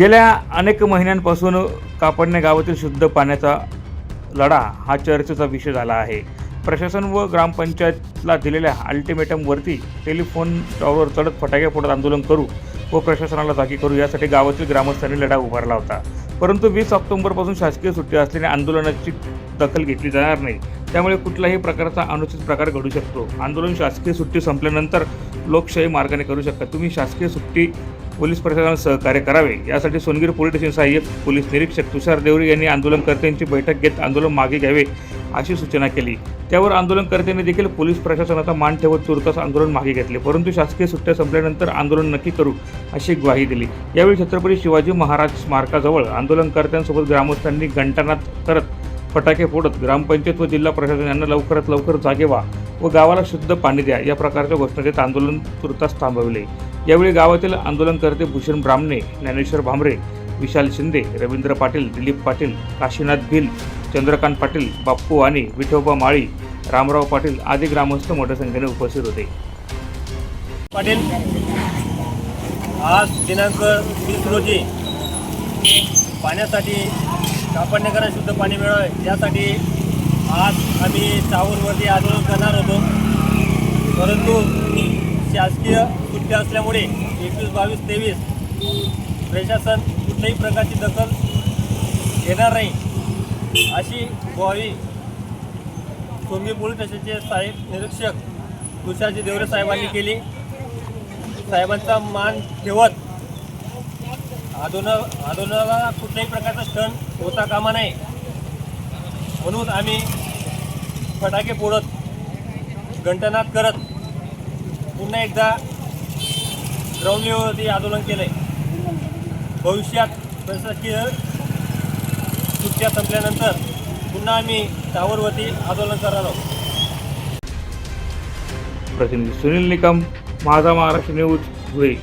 गेल्या अनेक महिन्यांपासून कापडणे गावातील शुद्ध पाण्याचा लढा हा चर्चेचा विषय झाला आहे. प्रशासन व ग्रामपंचायतला दिलेल्या अल्टिमेटमवरती टेलिफोन टॉवर चढत फटाके फोडत आंदोलन करू व प्रशासनाला जागी करू यासाठी गावातील ग्रामस्थांनी लढा उभारला होता. परंतु वीस ऑक्टोबरपासून शासकीय सुट्टी असल्याने आंदोलनाची दखल घेतली जाणार नाही. त्यामुळे कुठलाही प्रकारचा अनुचित प्रकार घडू शकतो. आंदोलन शासकीय सुट्टी संपल्यानंतर लोकशाही मार्गाने करू शकता. तुम्ही शासकीय सुट्टी पोलीस प्रशासनाला सहकार्य करावे. यासाठी सोनगीर पोलीस स्टेशन सहाय्यक पोलीस निरीक्षक तुषार देवरे यांनी आंदोलनकर्त्यांची बैठक घेत आंदोलन मागे घ्यावे अशी सूचना केली. त्यावर आंदोलनकर्त्यांनी देखील पोलीस प्रशासनाचा मान ठेवत तुर्तास आंदोलन मागे घेतले. परंतु शासकीय सुट्ट्या संपल्यानंतर आंदोलन नक्की करू अशी ग्वाही दिली. यावेळी छत्रपती शिवाजी महाराज स्मारकाजवळ आंदोलनकर्त्यांसोबत ग्रामस्थांनी घंटानाद करत फटाके फोडत ग्रामपंचायत व जिल्हा प्रशासन यांना लवकरात लवकर जागे व्हा व गावाला शुद्ध पाणी द्या या प्रकारच्या घोषणा देत आंदोलन तुर्तास थांबवले. यावेळी गावातील आंदोलनकर्ते भूषण ब्राह्मणे ज्ञानेश्वर भांबरे विशाल शिंदे रवींद्र पाटील दिलीप पाटील काशीनाथ भिल चंद्रकांत पाटील बाप्पू आणि विठोबा माळी रामराव पाटील आदी ग्रामस्थ मोठ्या संख्येने उपस्थित होते. पाटील आज दिनांक वीस रोजी पाण्यासाठी कापडणेकरांना शुद्ध पाणी मिळावे यासाठी आज आम्ही चावूरवरती आंदोलन करणार होतो. परंतु शासकीय सुट्टी असल्यामुळे एकवीस बावीस तेवीस प्रशासन कुठल्याही प्रकारची दखल घेणार नाही. अशी ग्वाही सोंगी पोलीस स्टेशनचे साहेब निरीक्षक तुषारजी देवरे साहेबांनी केली. साहेबांचा मान ठेवत आंदोलन आंदोलनाला कुठल्याही प्रकारचा क्षण होता कामा नये. म्हणून आम्ही फटाके फोडत घंटनाद करत पुन्हा एकदा ग्राउंड लेवलवरती आंदोलन केलं आहे भविष्यात प्रशासकीय सुट्ट्या संपल्यानंतर पुन्हा आम्ही टावरवरती आंदोलन करणार आहोत. प्रतिनिधी सुनील निकम माझा महाराष्ट्र न्यूज धुळे.